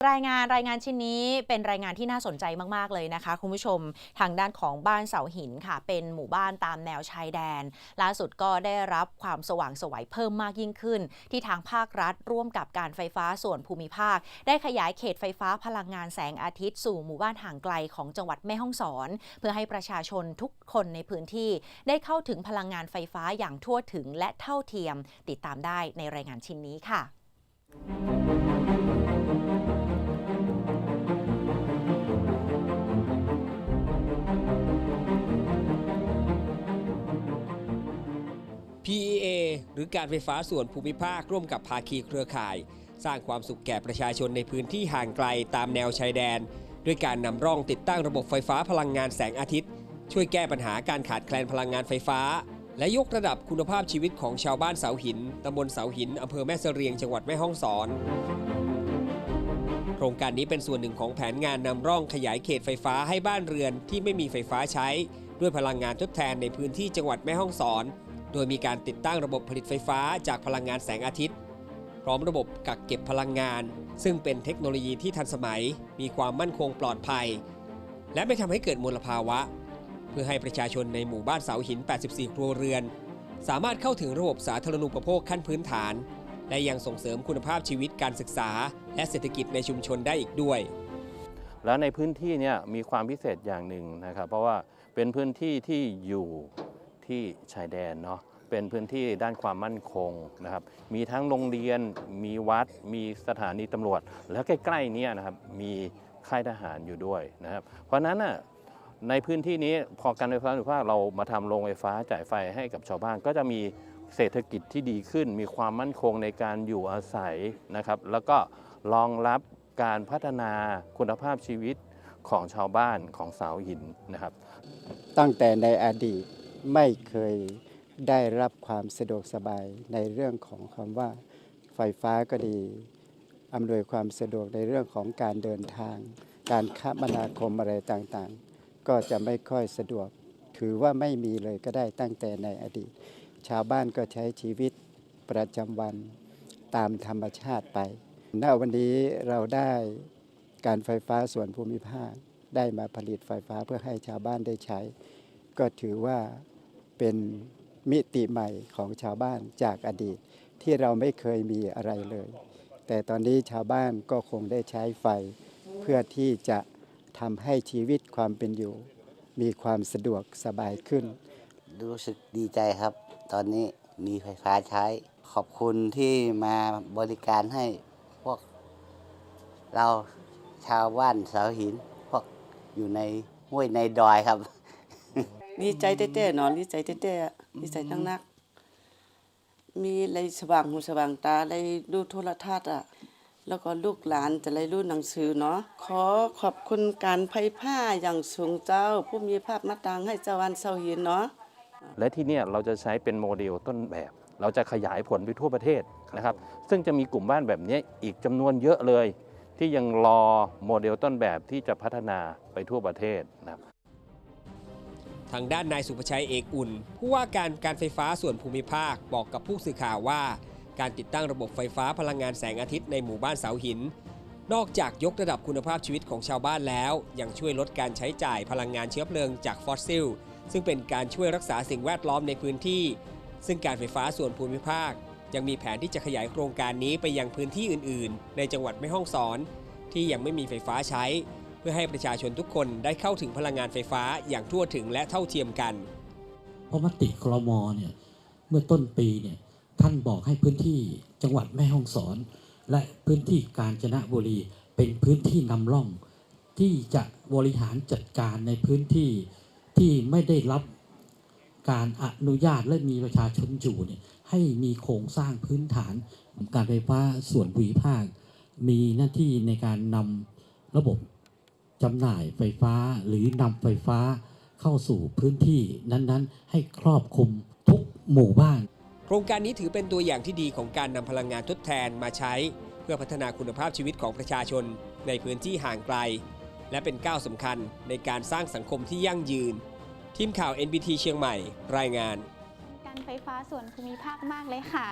รายงานรายงานชิ้นนี้เป็นรายงานที่น่าสนใจมาก ๆ เลยนะคะ คุณผู้ชมทางด้านของบ้านเสาหินค่ะ เป็นหมู่บ้านตามแนวชายแดน ล่าสุดก็ได้รับความสว่างสวัยเพิ่มมากยิ่งขึ้น ที่ทางภาครัฐร่วมกับการไฟฟ้าส่วนภูมิภาค ได้ขยายเขตไฟฟ้าพลังงานแสงอาทิตย์สู่หมู่บ้านห่างไกลของจังหวัดแม่ฮ่องสอน เพื่อให้ประชาชนทุกคนในพื้นที่ ได้เข้าถึงพลังงานไฟฟ้าอย่างทั่วถึงและเท่าเทียม ติดตามได้ในรายงานชิ้นนี้ค่ะ PEA หรือการไฟฟ้าส่วนภูมิภาคร่วมกับภาคีเครือข่าย สร้างความสุขแก่ประชาชนในพื้นที่ห่างไกลตามแนวชายแดน ด้วยการนำร่องติดตั้งระบบไฟฟ้าพลังงานแสงอาทิตย์ ช่วยแก้ปัญหาการขาดแคลนพลังงานไฟฟ้า และยกระดับคุณภาพชีวิตของชาวบ้านเสาหินตำบลเสาหินอำเภอแม่เสรียงจังหวัดแม่ฮ่องสอนโครงการนี้เป็นส่วนหนึ่งของแผนงานนำร่องขยายเขตไฟฟ้าให้บ้านเรือนที่ไม่มีไฟฟ้าใช้ ด้วยพลังงานทดแทนในพื้นที่จังหวัดแม่ฮ่องสอน โดยมีการติดตั้งระบบผลิตไฟฟ้าจากพลังงานแสงอาทิตย์ พร้อมระบบกักเก็บพลังงาน ซึ่งเป็นเทคโนโลยีที่ทันสมัย มีความมั่นคงปลอดภัย และไม่ทำให้เกิดมลภาวะ เพื่อให้ประชาชนในหมู่บ้านเสาหิน 84 ครัวเรือน สามารถเข้าถึงระบบสาธารณูปโภคขั้นพื้นฐาน และยังส่งเสริมคุณภาพชีวิตการศึกษา และเศรษฐกิจในชุมชนได้อีกด้วย แล้วในพื้นที่เนี่ยมีความพิเศษอย่างหนึ่งนะครับ เพราะว่าเป็นพื้นที่ที่อยู่ ที่ชายแดนเนาะเป็นพื้นที่ด้านความมั่นคงนะครับ มีทั้งโรงเรียน มีวัด มีสถานีตำรวจ แล้วใกล้ๆเนี่ยนะครับ มีค่ายทหารอยู่ด้วยนะครับ เพราะนั้นน่ะในพื้นที่นี้พอการไฟฟ้าส่วนภูมิภาคเรามาทำโรงไฟฟ้าจ่ายไฟให้กับชาวบ้าน ก็จะมีเศรษฐกิจที่ดีขึ้น มีความมั่นคงในการอยู่อาศัยนะครับ แล้วก็รองรับการพัฒนาคุณภาพชีวิตของชาวบ้านของสาวหินนะครับ ตั้งแต่ในอดีต ไม่เคยได้รับความสะดวกสบายในเรื่องของคำว่าไฟฟ้าก็ดีอำนวยความสะดวกในเรื่องของการเดินทาง การคมนาคมอะไรต่างๆ ก็จะไม่ค่อยสะดวกถือว่าไม่มีเลยก็ได้ตั้งแต่ในอดีต ชาวบ้านก็ใช้ชีวิตประจำวันตามธรรมชาติไปณวันนี้เราได้การไฟฟ้าส่วนภูมิภาคได้มาผลิตไฟฟ้าเพื่อให้ชาวบ้านได้ใช้ ก็ถือว่า เป็นมิติใหม่ของชาวบ้านจากอดีตที่เราไม่เคยมีอะไรเลย แต่ตอนนี้ชาวบ้านก็คงได้ใช้ไฟ เพื่อที่จะทำให้ชีวิตความเป็นอยู่ มีความสะดวกสบายขึ้น รู้สึกดีใจครับ ตอนนี้มีไฟฟ้าใช้ ขอบคุณที่มาบริการให้พวกเราชาวบ้านเสาหิน พวกอยู่ในห้วยในดอยครับ ดีใจเต้ๆเนอนดีใจเต้ๆอะดีใจนัก มีอะไรสว่างหูสว่างตาอะไรดูโทรทัศน์อะ แล้วก็ลูกหลานจะได้รู้หนังสือเนาะขอขอบคุณการไฟผ้าอย่างสูงเจ้า ผู้มีภาพมาตังให้เจ้าวันเสาหินเนาะและที่เนี่ยเราจะใช้เป็นโมเดลต้นแบบ เราจะขยายผลไปทั่วประเทศนะครับ ซึ่งจะมีกลุ่มบ้านแบบนี้อีกจำนวนเยอะเลย ที่ยังรอโมเดลต้นแบบที่จะพัฒนาไปทั่วประเทศนะครับ ทางด้านนายสุภชัยเอกอุ่น ผู้ว่าการการไฟฟ้าส่วนภูมิภาคบอกกับผู้สื่อข่าวว่า การติดตั้งระบบไฟฟ้าพลังงานแสงอาทิตย์ในหมู่บ้านเสาหิน นอกจากยกระดับคุณภาพชีวิตของชาวบ้านแล้ว ยังช่วยลดการใช้จ่ายพลังงานเชื้อเพลิงจากฟอสซิล ซึ่งเป็นการช่วยรักษาสิ่งแวดล้อมในพื้นที่ ซึ่งการไฟฟ้าส่วนภูมิภาค ยังมีแผนที่จะขยายโครงการนี้ไปยังพื้นที่อื่น ๆ ในจังหวัดแม่ฮ่องสอน ที่ยังไม่มีไฟฟ้าใช้ เพื่อให้ประชาชนทุกคนได้เข้าถึงพลังงานไฟฟ้าอย่างทั่วถึงและเท่าเทียมกัน เพราะมติครมเนี่ยเมื่อต้นปีเนี่ยท่านบอกให้พื้นที่จังหวัดแม่ฮ่องสอน และพื้นที่กาญจนบุรีเป็นพื้นที่นำร่อง ที่จะบริหารจัดการในพื้นที่ที่ไม่ได้รับการอนุญาตและมีประชาชนอยู่เนี่ยให้มีโครงสร้างพื้นฐานการไฟฟ้าส่วนภูมิภาค มีหน้าที่ในการนำระบบ จำหน่ายไฟฟ้าหรือนำไฟฟ้าเข้าสู่พื้นที่นั้นๆ ให้ครอบคลุมทุกหมู่บ้าน โครงการนี้ถือเป็นตัวอย่างที่ดีของการนำพลังงานทดแทนมาใช้ เพื่อพัฒนาคุณภาพชีวิตของประชาชนในพื้นที่ห่างไกล และเป็นก้าวสำคัญในการสร้างสังคมที่ยั่งยืน ทีมข่าว NBT เชียงใหม่ รายงาน การไฟฟ้าส่วนภูมิภาคมากเลยค่ะ